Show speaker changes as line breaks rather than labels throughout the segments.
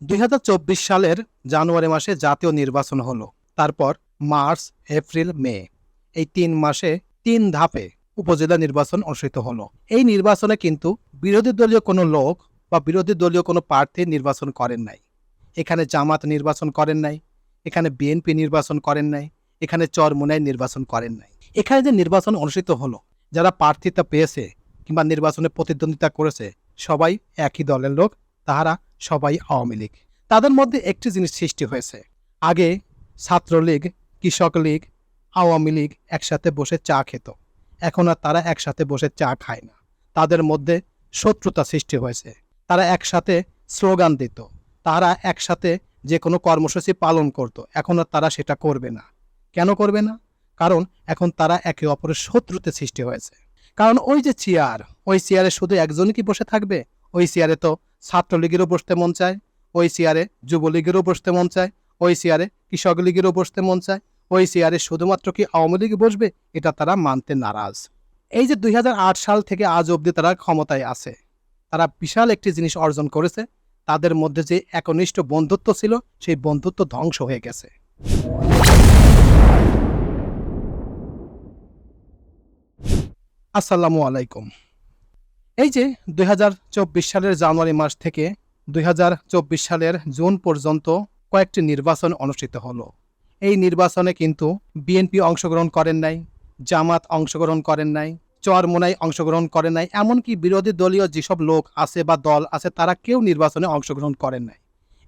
দুই হাজার চব্বিশ সালের জানুয়ারি মাসে জাতীয় নির্বাচন হলো। তারপর মার্চ, এপ্রিল, মে এই তিন মাসে তিন ধাপে উপজেলা নির্বাচন অনুষ্ঠিত হলো। এই নির্বাচনে কিন্তু বিরোধী দলীয় কোনো লোক বা বিরোধী দলীয় কোনো প্রার্থী নির্বাচন করেন নাই। এখানে জামাত নির্বাচন করেন নাই, এখানে বিএনপি নির্বাচন করেন নাই, এখানে চরমুনাই নির্বাচন করেন নাই। এখানে যে নির্বাচন অনুষ্ঠিত হলো, যারা প্রার্থিতা পেয়েছে কিংবা নির্বাচনে প্রতিদ্বন্দ্বিতা করেছে, সবাই একই দলের লোক, তাহারা সবাই আওয়ামী লীগ। তাদের মধ্যে একটি জিনিস সৃষ্টি হয়েছে। আগে ছাত্রলীগ কৃষক লীগ আওয়ামী লীগ একসাথে বসে চা খেত। এখন আর তারা একসাথে বসে চা খায় না। তাদের মধ্যে শত্রুতা সৃষ্টি হয়েছে। তারা একসাথে স্লোগান দিত। তারা একসাথে যে কোনো কর্মসূচি পালন করত। এখন আর তারা সেটা করবে না। কেন করবে না? কারণ এখন তারা একে অপরের শত্রুতে সৃষ্টি হয়েছে। কারণ ওই যে চেয়ার, ওই চেয়ারে শুধু একজনই কি বসে থাকবে? ওই চেয়ারে তো ছাত্রলীগেরও বসতে মন চায়, ওই চেয়ারে যুবলীগেরও বসতে মন চায়, ওই চেয়ারে কৃষক লীগেরও বসতে মন চায়, ওই চেয়ারে শুধুমাত্র কি আওয়ামী লীগ বসবে? এটা তারা মানতে নারাজ। এই যে দুই হাজার আট সাল থেকে আজ অবধি তারা ক্ষমতায় আছে, তারা বিশাল একটি জিনিস অর্জন করেছে, তাদের মধ্যে যে একনিষ্ঠ বন্ধুত্ব ছিল, সেই বন্ধুত্ব ধ্বংস হয়ে গেছে। আসসালামু আলাইকুম। এই যে দু হাজার চব্বিশ সালের জানুয়ারি মাস থেকে দুই হাজার চব্বিশ সালের জুন পর্যন্ত কয়েকটি নির্বাচন অনুষ্ঠিত হলো। এই নির্বাচনে কিন্তু বিএনপি অংশগ্রহণ করেন নাই, জামাত অংশগ্রহণ করেন নাই, চরমোনাই অংশগ্রহণ করেন নাই, এমনকি বিরোধী দলীয় যেসব লোক আছে বা দল আছে, তারা কেউ নির্বাচনে অংশগ্রহণ করেন নাই।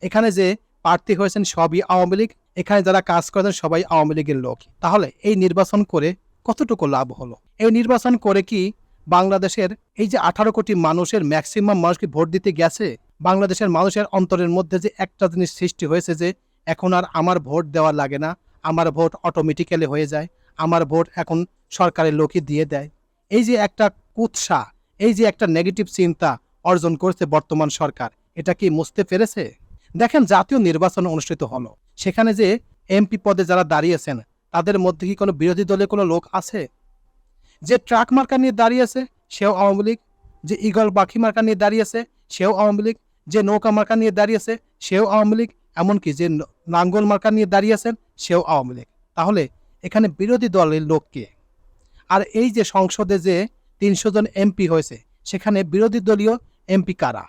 এখানে যে প্রার্থী হয়েছেন সবই আওয়ামী লীগ, এখানে যারা কাজ করেছেন সবাই আওয়ামী লীগের লোক। তাহলে এই নির্বাচন করে কতটুকু লাভ হলো? এই নির্বাচন করে কি বাংলাদেশের এই যে আঠারো কোটি মানুষের ম্যাক্সিমাম মানুষকে ভোট দিতে গেছে, বাংলাদেশের মানুষের অন্তরের মধ্যে যে একটা জিনিস সৃষ্টি হয়েছে যে এখন আর আমার ভোট দেওয়া লাগে না, আমার ভোট অটোমেটিক্যালি হয়ে যায়, আমার ভোট এখন সরকারের লোকই দিয়ে দেয়। এই যে একটা কুৎসা, এই যে একটা নেগেটিভ চিন্তা অর্জন করেছে বর্তমান সরকার, এটা কি মুছতে পেরেছে? দেখেন জাতীয় নির্বাচন অনুষ্ঠিত হলো, সেখানে যে এমপি পদে যারা দাঁড়িয়েছেন, তাদের মধ্যে কি কোনো বিরোধী দলের কোনো লোক আছে? যে ট্রাক মার্কা নিয়ে দাঁড়িয়েছে সেও আওয়ামী লীগ। যে ইগল পাখি মার্কা নিয়ে দাঁড়িয়েছে সেও আওয়ামী লীগ। যে নৌকা মার্কা নিয়ে দাঁড়িয়েছে সেও আওয়ামী লীগ। এমনকি যে নাঙ্গল মার্কা নিয়ে দাঁড়িয়েছেন সেও আওয়ামী লীগ। তাহলে এখানে বিরোধী দলের লোক কে? আর এই যে সংসদে যে তিনশো জন এমপি হয়েছে, সেখানে বিরোধী দলীয় এমপি কারা?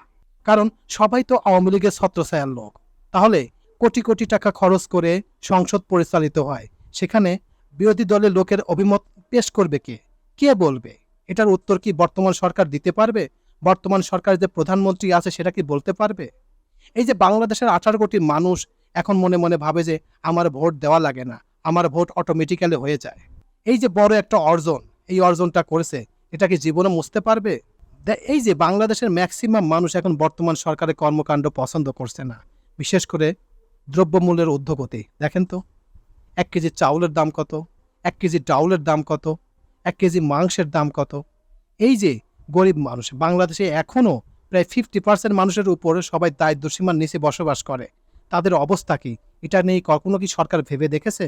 কারণ সবাই তো আওয়ামী লীগের ছত্রছায়ার লোক। তাহলে কোটি কোটি টাকা খরচ করে সংসদ পরিচালিত হয়, সেখানে বিরোধী দলের লোকের অভিমত পেশ করবে কে? কে বলবে? এটার উত্তর কি বর্তমান সরকার দিতে পারবে? বর্তমান সরকার যে প্রধানমন্ত্রী আছে, সেটা কি বলতে পারবে? এই যে বাংলাদেশের আঠারো কোটি মানুষ এখন মনে মনে ভাবে যে আমার ভোট দেওয়া লাগে না, আমার ভোট অটোমেটিক্যালি হয়ে যায়। এই যে বড় একটা অর্জন, এই অর্জনটা করেছে, এটা কি জীবনে মুছতে পারবে? এই যে বাংলাদেশের ম্যাক্সিমাম মানুষ এখন বর্তমান সরকারের কর্মকাণ্ড পছন্দ করছে না, বিশেষ করে দ্রব্যমূল্যের ঊর্ধ্বগতি দেখেন তো, এক কেজি চাউলের দাম কত? এক কেজি ডাউলের দাম কত? এক কেজি মাংসের দাম কত? এই যে গরিব মানুষ, বাংলাদেশে এখনও প্রায় ফিফটি পার্সেন্ট মানুষের উপরে সবাই দারিদ্র সীমার নিচে বসবাস করে। তাদের অবস্থা কি? এটা নিয়ে কখনো কি সরকার ভেবে দেখেছে?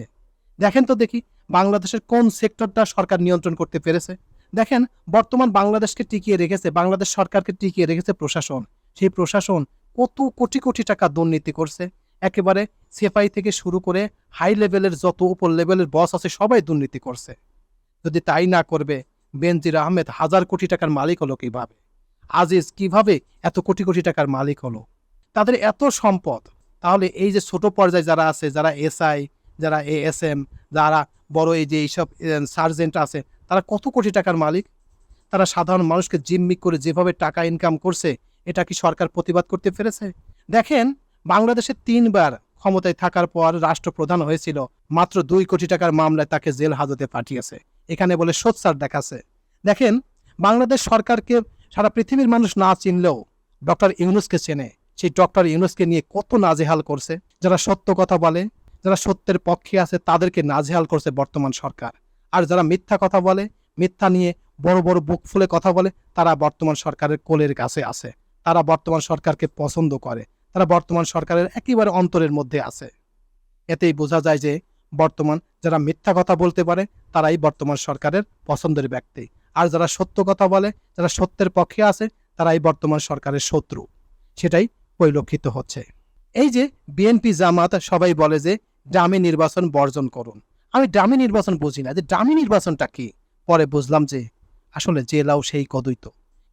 দেখেন তো দেখি বাংলাদেশের কোন সেক্টরটা সরকার নিয়ন্ত্রণ করতে পেরেছে। দেখেন বর্তমান বাংলাদেশকে টিকিয়ে রেখেছে, বাংলাদেশ সরকারকে টিকিয়ে রেখেছে প্রশাসন। সেই প্রশাসন কত কোটি কোটি টাকা দুর্নীতি করছে। একেবারে সেফাই থেকে শুরু করে হাই লেভেলের যত উপর লেভেলের বস আছে সবাই দুর্নীতি করছে। যদি তাই না করবে, বেনজির আহমেদ হাজার কোটি টাকার মালিক হলো কীভাবে? আজিজ, কীভাবে এত কোটি কোটি টাকার মালিক হলো? তাদের এত সম্পদ। তাহলে এই যে ছোট পর্যায়ে যারা আছে, যারা এসআই, যারা এএসএম, যারা বড় এই যে এইসব সার্জেন্ট আছে, তারা কত কোটি টাকার মালিক? তারা সাধারণ মানুষকে জিম্মি করে যেভাবে টাকা ইনকাম করছে, এটা কি সরকার প্রতিবাদ করতে পেরেছে? দেখেন, বাংলাদেশে তিনবার ক্ষমতায় থাকার পর রাষ্ট্রপ্রধান হয়েছিল, মাত্র দুই কোটি টাকার মামলায় তাকে জেল হাজতে পাঠিয়েছে। এখানে বলে সোচ্চার দেখাচ্ছে। দেখেন, বাংলাদেশ সরকারকে সারা পৃথিবীর মানুষ না চিনলেও ডক্টর ইউনুসকে চেনে। সেই ডক্টর ইউনুসকে নিয়ে কত নাজেহাল করছে। যারা সত্য কথা বলে, যারা সত্যের পক্ষে আছে, তাদেরকে নাজেহাল করছে বর্তমান সরকার। আর যারা মিথ্যা কথা বলে, মিথ্যা নিয়ে বড় বড় বুক ফুলে কথা বলে, তারা বর্তমান সরকারের কোলের কাছে আছে। তারা বর্তমান সরকারকে পছন্দ করে। তারা বর্তমান সরকারের একেবারে অন্তরের মধ্যে আছে। এতেই বোঝা যায় যে বর্তমান। যারা মিথ্যা কথা বলতে পারে, তারাই বর্তমান সরকারের পছন্দের ব্যক্তি। আর যারা সত্য কথা বলে, যারা সত্যের পক্ষে আছে, তারাই বর্তমান সরকারের শত্রু। সেটাই পরিলক্ষিত হচ্ছে। এই যে বিএনপি জামাত, সবাই বলে যে ডামি নির্বাচন বর্জন করুন। আমি ডামি নির্বাচন বুঝি না। যে ডামি নির্বাচনটা কি? পরে বুঝলাম যে আসলে জেলাও সেই কদৈত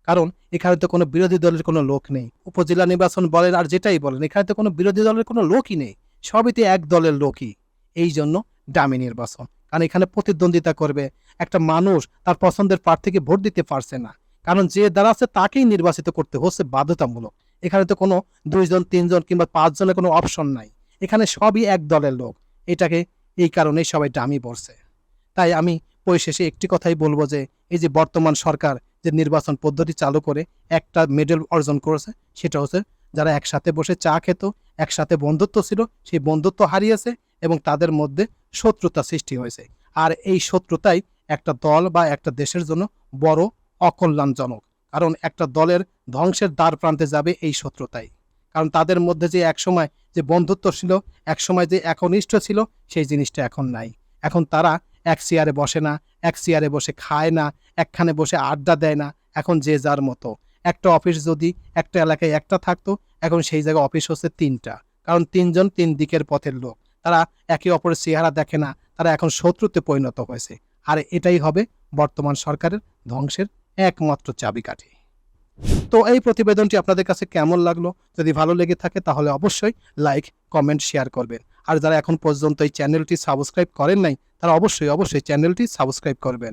কারণ এখানে তো কোনো বিরোধী দলের কোনো লোক নেই। উপজেলা নির্বাচন বলেন আর যেটাই বলেন, এখানে তো কোনো বিরোধী দলের কোনো লোকই নেই। সবই তো এক দলের লোকই। এই জন্য ডামি নির্বাচন। কারণ এখানে প্রতিদ্বন্দ্বিতা করবে একটা মানুষ তার পছন্দের প্রার্থীকে ভোট দিতে পারছে না। কারণ যে দ্বারা আছে তাকেই নির্বাচিত করতে হচ্ছে বাধ্যতামূলক। এখানে তো কোনো দুইজন, তিনজন কিংবা পাঁচজনের কোনো অপশন নাই। এখানে সবই এক দলের লোক। এটাকে এই কারণেই সবাই ডামি বলছে। তাই আমি পরিশেষে একটি কথাই বলব যে, এই যে বর্তমান সরকার যে নির্বাচন পদ্ধতি চালু করে একটা মেডেল অর্জন করেছে, সেটা হচ্ছে যারা একসাথে বসে চা খেত, একসাথে বন্ধুত্ব ছিল, সেই বন্ধুত্ব হারিয়েছে এবং তাদের মধ্যে শত্রুতা সৃষ্টি হয়েছে। আর এই শত্রুতাই একটা দল বা একটা দেশের জন্য বড় অকল্যাণজনক। কারণ একটা দলের ধ্বংসের দ্বার প্রান্তে যাবে এই শত্রুতাই। কারণ তাদের মধ্যে যে একসময় যে বন্ধুত্ব ছিল, একসময় যে একনিষ্ঠ ছিল, সেই জিনিসটা এখন নাই। এখন তারা এক চেয়ারে বসে না, এক চেয়ারে বসে খায় না, একখানে বসে আড্ডা দেয় না। এখন যে যার মতো। একটা অফিস যদি একটা এলাকায় একটা থাকতো, এখন সেই জায়গায় অফিস হচ্ছে তিনটা। কারণ তিনজন তিন দিকের পথের লোক। তারা একে অপরের চেহারা দেখে না, তারা এখন শত্রুতে পরিণত হয়েছে। আর এটাই হবে বর্তমান সরকারের ধ্বংসের একমাত্র চাবিকাঠি। তো এই প্রতিবেদনটি আপনাদের কাছে কেমন লাগল? যদি ভালো লেগে থাকে তাহলে অবশ্যই লাইক, কমেন্ট, শেয়ার করবেন। আর যারা এখন পর্যন্ত এই চ্যানেলটি সাবস্ক্রাইব করেন নাই, তারা অবশ্যই অবশ্যই চ্যানেলটি সাবস্ক্রাইব করবেন।